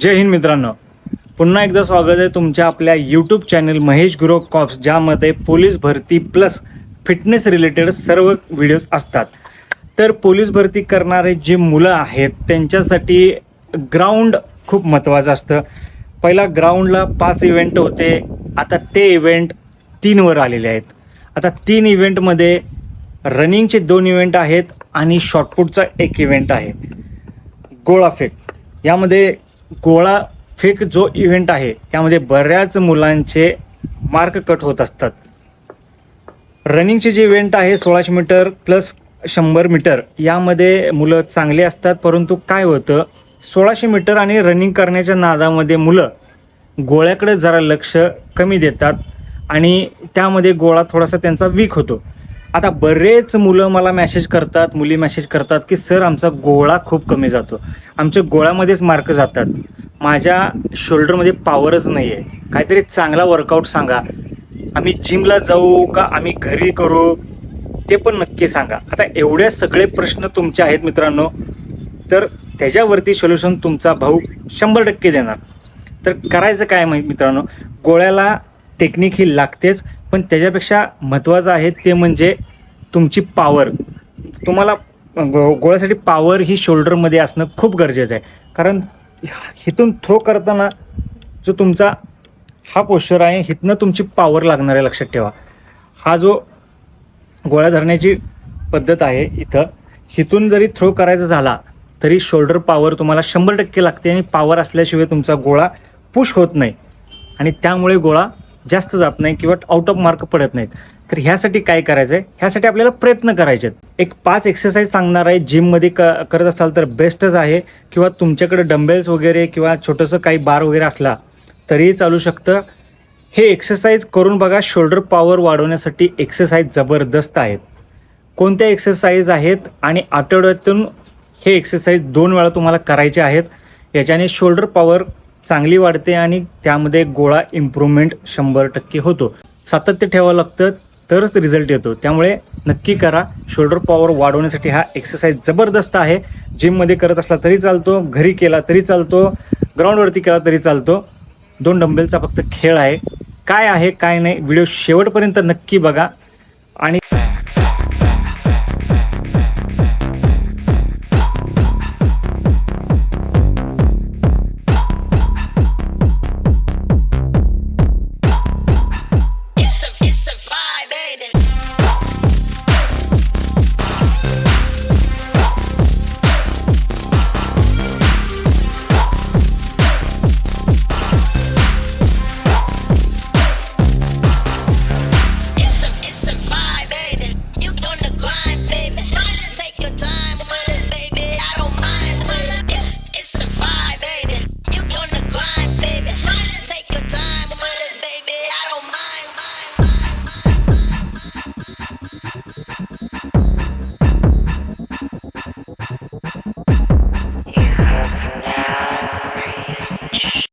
जय हिंद मित्रांनो. पुन्हा एकदा स्वागत आहे तुमच्या आपल्या यूट्यूब चॅनल महेश गुरो कॉप्स ज्यामध्ये पोलीस भरती प्लस फिटनेस रिलेटेड सर्व व्हिडिओज असतात. तर पोलीस भरती करणारे जे मुलं आहेत त्यांच्यासाठी ग्राउंड खूप महत्त्वाचं असतं. पहिला ग्राउंडला पाच इव्हेंट होते. आता ते इव्हेंट तीनवर आलेले आहेत. आता तीन इव्हेंटमध्ये रनिंगचे दोन इव्हेंट आहेत आणि शॉर्टपुटचा एक इव्हेंट आहे. गोळा फेक. यामध्ये गोळा फेक जो इव्हेंट आहे त्यामध्ये बऱ्याच मुलांचे मार्क कट होत असतात. रनिंगचे जे इव्हेंट आहे सोळाशे मीटर प्लस शंभर मीटर यामध्ये मुलं चांगले असतात परंतु काय होतं सोळाशे मीटर आणि रनिंग करण्याच्या नादामध्ये मुलं गोळ्याकडे जरा लक्ष कमी देतात आणि त्यामध्ये गोळा थोडासा त्यांचा वीक होतो. आता बरेच मुलं मला मेसेज करतात मुली मेसेज करतात की सर आमचा गोळा खूप कमी जातो. आमच्या गोळ्यामध्येच मार्क जातात. माझ्या शोल्डरमध्ये पॉवरच नाही आहे काहीतरी चांगला वर्कआउट सांगा. आम्ही जिमला जाऊ का आम्ही घरी करू? ते पण नक्की सांगा. आता एवढे सगळे प्रश्न तुमचे आहेत मित्रांनो तर त्याच्यावरती सोल्युशन तुमचा भाऊ शंभर टक्के देणार. तर करायचं काय माहीत मित्रांनो? गोळ्याला टेक्निक ही लागतेच. पण त्याच्यापेक्षा महत्त्वाचं आहे ते म्हणजे तुमची पॉवर तुम्हाला गो गोळ्यासाठी पॉवर ही शोल्डरमध्ये असणं खूप गरजेचं आहे. कारण हिथून थ्रो करताना जो तुमचा हा पोश्चर आहे हिथनं तुमची पॉवर लागणार आहे लक्षात ठेवा. हा जो गोळ्या धरण्याची पद्धत आहे इथं हिथून जरी थ्रो करायचा झाला तरी शोल्डर पॉवर तुम्हाला शंभर टक्के लागते आणि पॉवर असल्याशिवाय तुमचा गोळा पुश होत नाही. आणि त्यामुळे गोळा जास्त जात नाही किंवा आउट ऑफ मार्क पडत नाहीत. तर ह्यासाठी काय करायचं आहे ह्यासाठी आपल्याला प्रयत्न करायचे आहेत एक पाच एक्सरसाइज सांगणार आहे. जिममध्ये क करत असाल तर बेस्टच आहे. किंवा तुमच्याकडे डंबेल्स वगैरे किंवा छोटंसं काही बार वगैरे असला तरीही चालू शकतं. हे एक्सरसाइज करून बघा शोल्डर पॉवर वाढवण्यासाठी एक्सरसाइज जबरदस्त आहेत. कोणत्या एक्सरसाइज आहेत आणि आठवड्यातून हे एक्सरसाइज दोन वेळा तुम्हाला करायचे आहेत. याच्याने शोल्डर पॉवर चांगली वाढते आणि त्यामध्ये गोळा इम्प्रूव्हमेंट शंभर टक्के होतो. सातत्य ठेवावं लागतं तरच रिझल्ट येतो. त्यामुळे नक्की करा. शोल्डर पॉवर वाढवण्यासाठी हा एक्सरसाइज जबरदस्त आहे. जिममध्ये करत असला तरी चालतो घरी केला तरी चालतो ग्राउंडवरती केला तरी चालतो. दोन डंबेलचा फक्त खेळ आहे. काय आहे काय नाही व्हिडिओ शेवटपर्यंत नक्की बघा. आणि